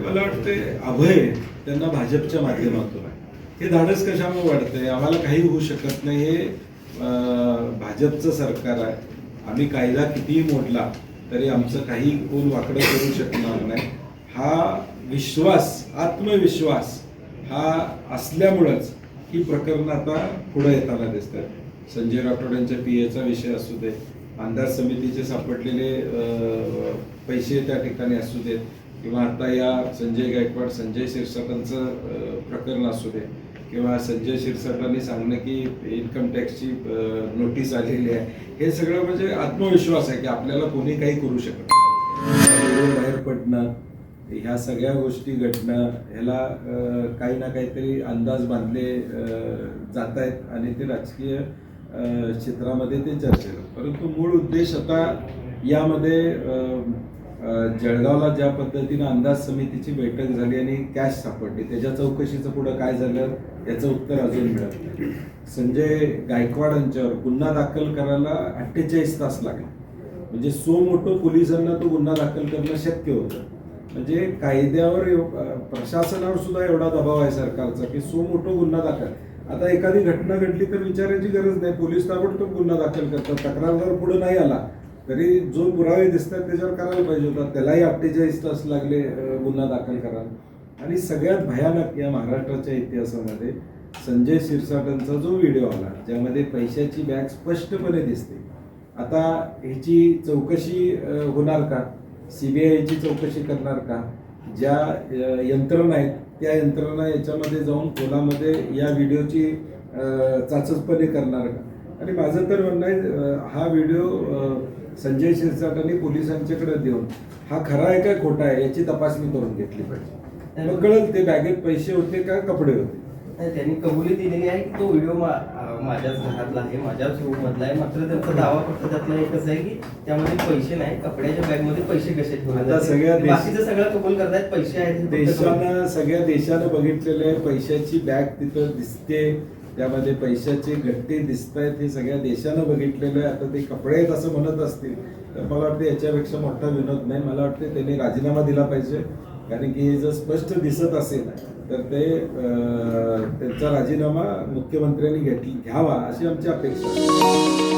ते मला वाटते अभय त्यांना भाजपच्या माध्यमातून हे धाडस कशामुळे वाढतंय? आम्हाला काही होऊ शकत नाही हे भाजपचं सरकार आहे. आम्ही कायदा कितीही मोडला तरी आमचं काही कोण वाकडं करू शकणार नाही. हा विश्वास आत्मविश्वास हा असल्यामुळंच ही प्रकरणं आता पुढे येताना दिसतात. संजय राठोड यांच्या पी एचा विषय असू दे अंदाज समितीचे सापडलेले पैसे त्या ठिकाणी असू देत. किंवा आता या संजय गायकवाड संजय शिरसाटांचं प्रकरण असू दे किंवा संजय शिरसाटांनी सांगणं की इन्कम टॅक्सची नोटीस आलेली आहे. हे सगळं म्हणजे आत्मविश्वास आहे की आपल्याला कोणी काही करू शकत बाहेर पडणं ह्या सगळ्या गोष्टी घडणं ह्याला काही ना काहीतरी अंदाज बांधले जात आहेत आणि ते राजकीय क्षेत्रामध्ये ते चर्चेला. परंतु मूळ उद्देश आता यामध्ये जळगावला ज्या पद्धतीनं अंदाज समितीची बैठक झाली आणि कॅश सापडली त्याच्या चौकशीचं पुढं काय झालं याचं उत्तर अजून मिळत नाही. संजय गायकवाड यांच्यावर गुन्हा दाखल करायला अठ्ठेचाळीस तास लागले. म्हणजे सो मोठं पोलिसांना तो गुन्हा दाखल करणं शक्य होतं. म्हणजे कायद्यावर प्रशासनावर सुद्धा एवढा दबाव आहे सरकारचा की सो मोठं गुन्हा दाखल. आता एखादी घटना घडली तर विचारायची गरज नाही पोलीस ताबडतोब गुन्हा दाखल करतात तक्रारदार पुढे नाही आला. तरी जो पुरावे दिसतात त्याच्यावर करायला पाहिजे होता. त्यालाही अठ्ठेचाळीस तास लागले गुन्हा दाखल करायला. आणि सगळ्यात भयानक या महाराष्ट्राच्या इतिहासामध्ये संजय शिरसाटांचा जो व्हिडिओ आला ज्यामध्ये पैशाची बॅग स्पष्टपणे दिसते. आता ह्याची चौकशी होणार का? सीबीआयची चौकशी करणार का? ज्या यंत्रणा आहेत त्या यंत्रणा याच्यामध्ये जाऊन खोलामध्ये या व्हिडिओची चाचसपणे चाचपणे करणार का? आणि माझं तर म्हणणं आहे हा व्हिडिओ संजय शिरसाटांनी पोलिसांच्याकडे देऊन हा खरा आहे का खोटा आहे याची तपासणी करून घेतली पाहिजे मग कळत ते बॅगेत पैसे होते का कपडे होते त्यांनी कबुली दिलेली आहे की तो व्हिडिओ माझ्याच घरातला आहे माझ्याच रूम मधला आहे मात्र त्यांचा दावा फक्त त्यातला एकच आहे की त्यामध्ये पैसे नाही कपड्याच्या बॅगमध्ये पैसे कसे ठेवले. सगळ्या बाकीचं सगळं कबूल करतायत पैसे आहेत. देशानं सगळ्या देशानं बघितलेले पैशाची बॅग तिथं दिसते त्यामध्ये पैशाचे गट्टे दिसत आहेत हे सगळ्या देशानं बघितलेलं आहे. आता ते कपडे आहेत असं म्हणत असतील तर मला वाटतं याच्यापेक्षा मोठा विनोद नाही. मला वाटते त्यांनी राजीनामा दिला पाहिजे. कारण की हे जर स्पष्ट दिसत असेल तर ते त्यांचा राजीनामा मुख्यमंत्र्यांनी घेतली घ्यावा अशी आमची अपेक्षा